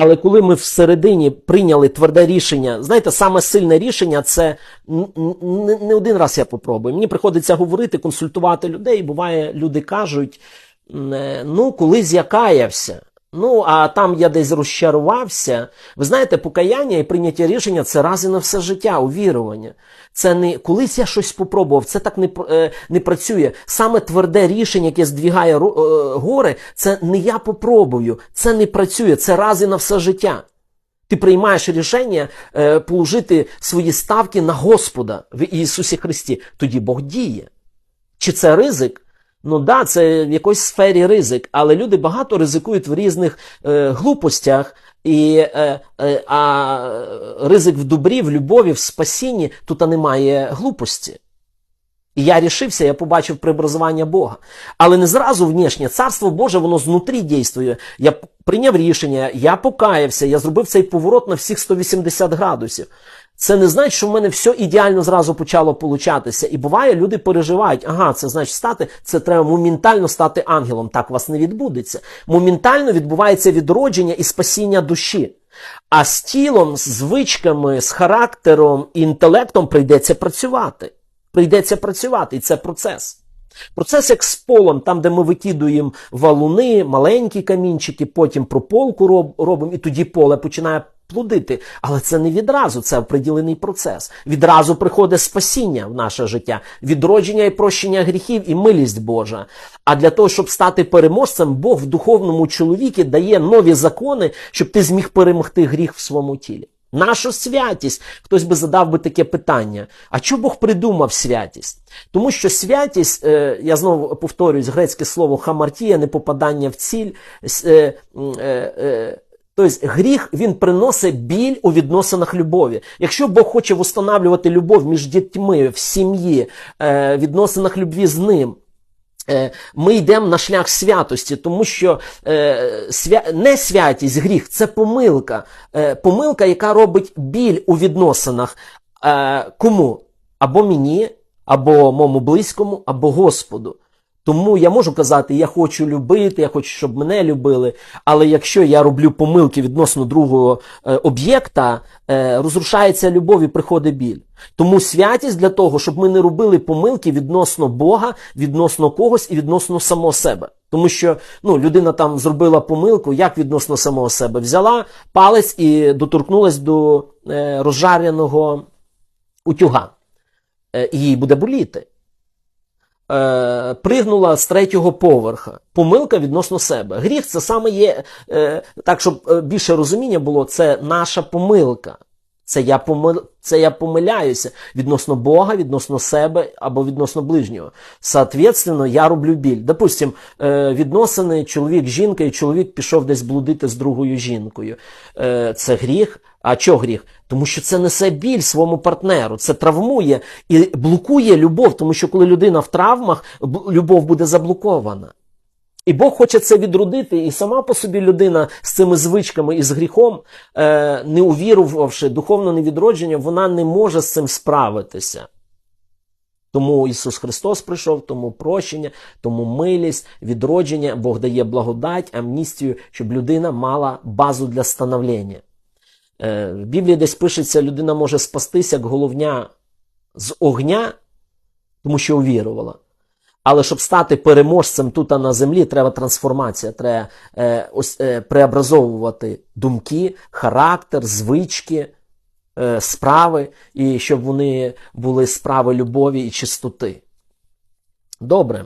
Але коли ми всередині прийняли тверде рішення, знаєте, саме сильне рішення це не один раз я попробую. Мені приходиться говорити, консультувати людей. Буває, люди кажуть: е, ну, колись я каявся. Ну, а там я десь розчарувався. Ви знаєте, покаяння і прийняття рішення це раз і на все життя, увірування. Це не колись я щось попробував, це так не, е, не працює. Саме тверде рішення, яке здвігає е, гори, це не я попробую, це не працює, це раз і на все життя. Ти приймаєш рішення е, положити свої ставки на Господа в Ісусі Христі. Тоді Бог діє. Чи це ризик? Ну да, це в якоїсь сфері ризик, але люди багато ризикують в різних е, глупостях, і, е, е, а ризик в добрі, в любові, в спасінні тут немає глупості. І я рішився, я побачив преобразування Бога. Але не зразу внешнє. Царство Боже, воно знутрі дійствує. Я прийняв рішення, я покаявся, я зробив цей поворот на всіх 180 градусів. Це не значить, що в мене все ідеально зразу почало получатися. І буває, люди переживають, ага, це значить стати, це треба моментально стати ангелом. Так у вас не відбудеться. Моментально відбувається відродження і спасіння душі. А з тілом, з звичками, з характером і інтелектом прийдеться працювати. Прийдеться працювати, і це процес. Процес як з полом, там, де ми викидуємо валуни, маленькі камінчики, потім прополку роб, робимо, і тоді поле починає плодити. Але це не відразу, це оприділений процес. Відразу приходить спасіння в наше життя, відродження і прощення гріхів і милість Божа. А для того, щоб стати переможцем, Бог в духовному чоловікі дає нові закони, щоб ти зміг перемогти гріх в своєму тілі. Нашу святість. Хтось би задав би таке питання. А чому Бог придумав святість? Тому що святість, е, я знову повторюсь, грецьке слово хамартія, непопадання в ціль. Тобто гріх він приносить біль у відносинах любові. Якщо Бог хоче встановлювати любов між дітьми в сім'ї, е, відносинах любві з ним, Е, ми йдемо на шлях святості, тому що е, не святість, гріх це помилка. Помилка, яка робить біль у відносинах. Кому? Або мені, або моєму близькому, або Господу. Тому я можу казати, я хочу любити, я хочу, щоб мене любили. Але якщо я роблю помилки відносно другого е, об'єкта, е, розрушається любов і приходить біль. Тому святість для того, щоб ми не робили помилки відносно Бога, відносно когось і відносно самого себе. Тому що ну, людина там зробила помилку, як відносно самого себе. Взяла палець і доторкнулась до е, розжареного утюга. Е, і їй буде боліти е, пригнула з третього поверха. Помилка відносно себе. Гріх це саме є, е, так щоб е, більше розуміння було, це наша помилка. Це я, помил, це я помиляюся відносно Бога, відносно себе або відносно ближнього. Соответственно, я роблю біль. Допустим, е, відносини чоловік-жінка, і чоловік пішов десь блудити з другою жінкою. Е, це гріх. А чого гріх? Тому що це несе біль своєму партнеру, це травмує і блокує любов, тому що коли людина в травмах, любов буде заблокована. І Бог хоче це відродити, і сама по собі людина з цими звичками і з гріхом, е, не увірувавши, духовно невідродження, вона не може з цим справитися. Тому Ісус Христос прийшов, тому прощення, тому милість, відродження, Бог дає благодать, амністію, щоб людина мала базу для становлення. Е, В Біблії десь пишеться, людина може спастися як головня з огня, тому що увірувала. Але щоб стати переможцем тут а на землі, треба трансформація, треба е, ось, е, преобразовувати думки, характер, звички, е, справи, і щоб вони були справи любові і чистоти. Добре.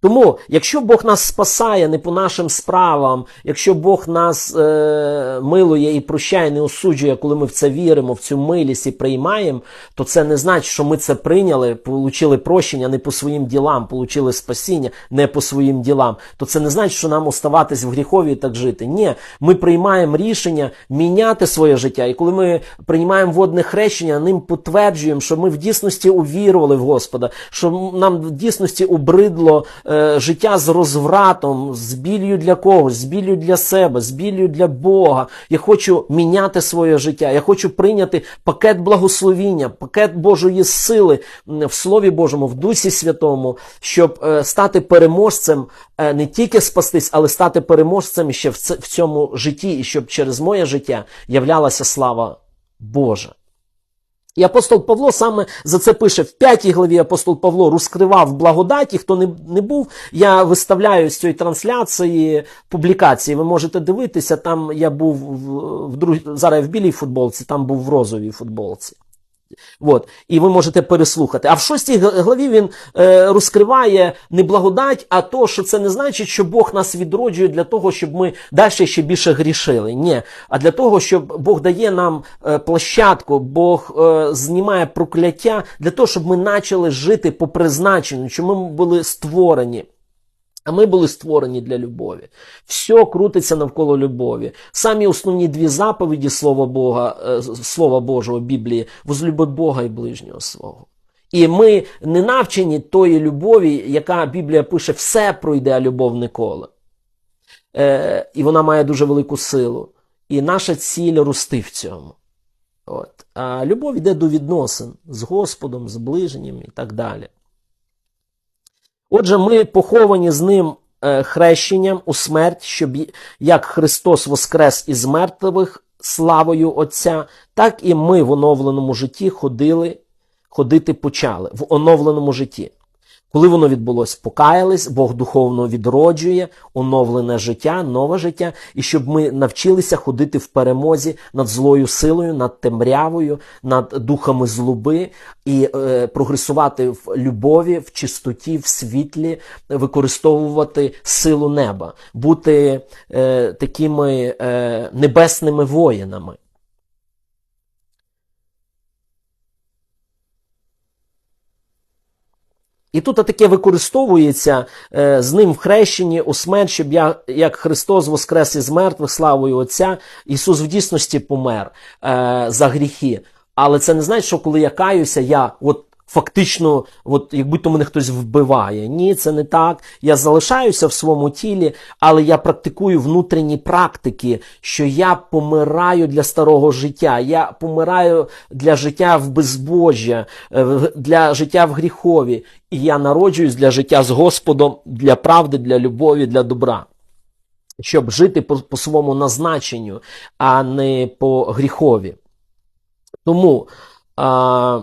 Тому, якщо Бог нас спасає не по нашим справам, якщо Бог нас е, милує і прощає, не осуджує, коли ми в це віримо, в цю милість і приймаємо, то це не значить, що ми це прийняли, получили прощення не по своїм ділам, получили спасіння не по своїм ділам. То це не значить, що нам оставатись в гріхові і так жити. Ні, ми приймаємо рішення міняти своє життя. І коли ми приймаємо водне хрещення, ним підтверджуємо, що ми в дійсності увірували в Господа, що нам в дійсності обридло е, життя з розвратом, з біллю для когось, з біллю для себе, з біллю для Бога. Я хочу міняти своє життя. Я хочу прийняти пакет благословіння, пакет Божої сили в Слові Божому, в Дусі Святому, щоб е, стати переможцем, е, не тільки спастись, але стати переможцем ще в, ц- в цьому житті, і щоб через моє життя являлася слава Божа. І апостол Павло саме за це пише в п'ятій главі апостол Павло розкривав благодаті. Хто не, не був, я виставляю з цієї трансляції публікації. Ви можете дивитися. Там я був в, в зараз я в білій футболці, там був в розовій футболці. От, і ви можете переслухати. А в шостій главі він е, розкриває не благодать, а то, що це не значить, що Бог нас відроджує для того, щоб ми далі ще більше грішили. Ні. А для того, щоб Бог дає нам е, площадку, Бог е, знімає прокляття для того, щоб ми почали жити по призначенню, що ми були створені. А ми були створені для любові. Все крутиться навколо любові. Самі основні дві заповіді Слова Бога, е, Слова Божого Біблії возлюби Бога і ближнього свого. І ми не навчені тої любові, яка Біблія пише, все пройде, любов ніколи. Е, і вона має дуже велику силу. І наша ціль рости в цьому. От. А любов йде до відносин з Господом, з ближнім і так далі. Отже, ми поховані з ним е, хрещенням у смерть, щоб як Христос воскрес із мертвих славою Отця, так і ми в оновленому житті ходили, ходити почали в оновленому житті. Коли воно відбулось, покаялись, Бог духовно відроджує оновлене життя, нове життя, і щоб ми навчилися ходити в перемозі над злою силою, над темрявою, над духами злоби і е, прогресувати в любові, в чистоті, в світлі, використовувати силу неба, бути е, такими е, небесними воїнами. І тут таке використовується е, з ним в хрещенні у смерть, щоб я, як Христос воскрес із мертвих славою Отця, Ісус в дійсності помер е, за гріхи. Але це не значить, що коли я каюся, я от фактично, от як будь-то мене хтось вбиває. Ні, це не так. Я залишаюся в своєму тілі, але я практикую внутрішні практики, що я помираю для старого життя. Я помираю для життя в безбожжя, е, для життя в гріхові. І я народжуюсь для життя з Господом, для правди, для любові, для добра. Щоб жити по, по своєму назначенню, а не по гріхові. Тому а,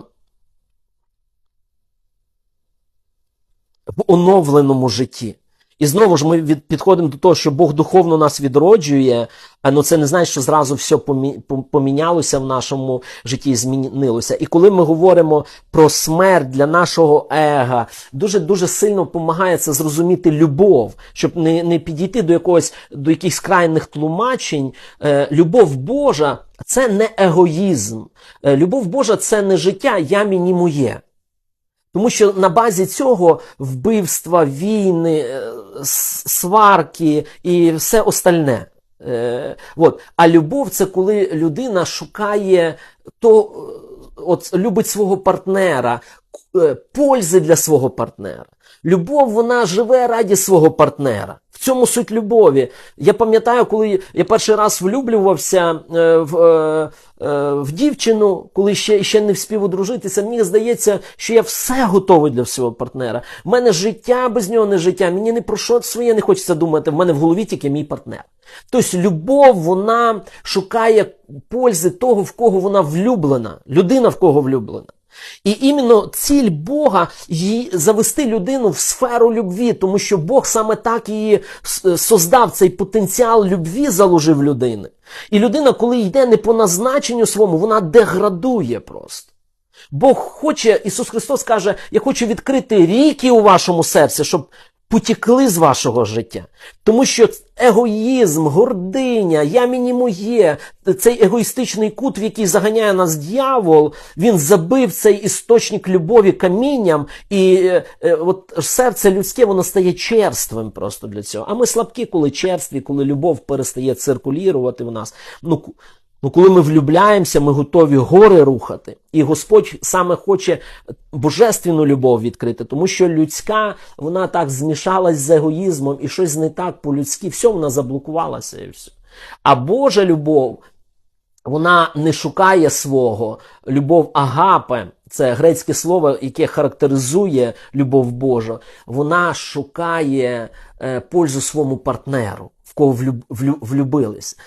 в оновленому житті. І знову ж ми підходимо до того, що Бог духовно нас відроджує, а ну це не значить, що зразу все помінялося в нашому житті і змінилося. І коли ми говоримо про смерть для нашого ега, дуже дуже сильно допомагає це зрозуміти любов, щоб не, не підійти до якогось до якихось крайних тлумачень. Е, любов Божа це не егоїзм. Е, любов Божа це не життя, я мені моє. Тому що на базі цього вбивства, війни, е, сварки і все остальне. Е, от. А любов це коли людина шукає то, е, от, любить свого партнера, е, пользи для свого партнера. Любов, вона живе раді свого партнера. Цьому суть любові. Я пам'ятаю, коли я перший раз влюблювався е, в, е, е, в дівчину, коли ще, ще не вспів одружитися, мені здається, що я все готовий для свого партнера. В мене життя без нього не життя. Мені не про що своє не хочеться думати. В мене в голові тільки мій партнер. Тобто любов, вона шукає пользи того, в кого вона влюблена, людина в кого влюблена. І іменно ціль Бога завести людину в сферу любві, тому що Бог саме так її создав цей потенціал любві, заложив людини. І людина, коли йде не по назначенню своєму, вона деградує просто. Бог хоче, Ісус Христос каже, я хочу відкрити ріки у вашому серці, щоб потікли з вашого життя. Тому що егоїзм, гординя, я мені моє, цей егоїстичний кут, в який заганяє нас дьявол, він забив цей істочник любові камінням, і е, е, от серце людське воно стає черствим просто для цього. А ми слабкі, коли черстві, коли любов перестає циркулірувати в нас. Ну, Ну, коли ми влюбляємося, ми готові гори рухати. І Господь саме хоче божественну любов відкрити, тому що людська вона так змішалась з егоїзмом і щось не так по-людськи, все вона заблокувалася і все. А Божа любов, вона не шукає свого. Любов агапе, це грецьке слово, яке характеризує любов Божу. Вона шукає е, пользу своєму партнеру, в кого влюб, влю- влюбились.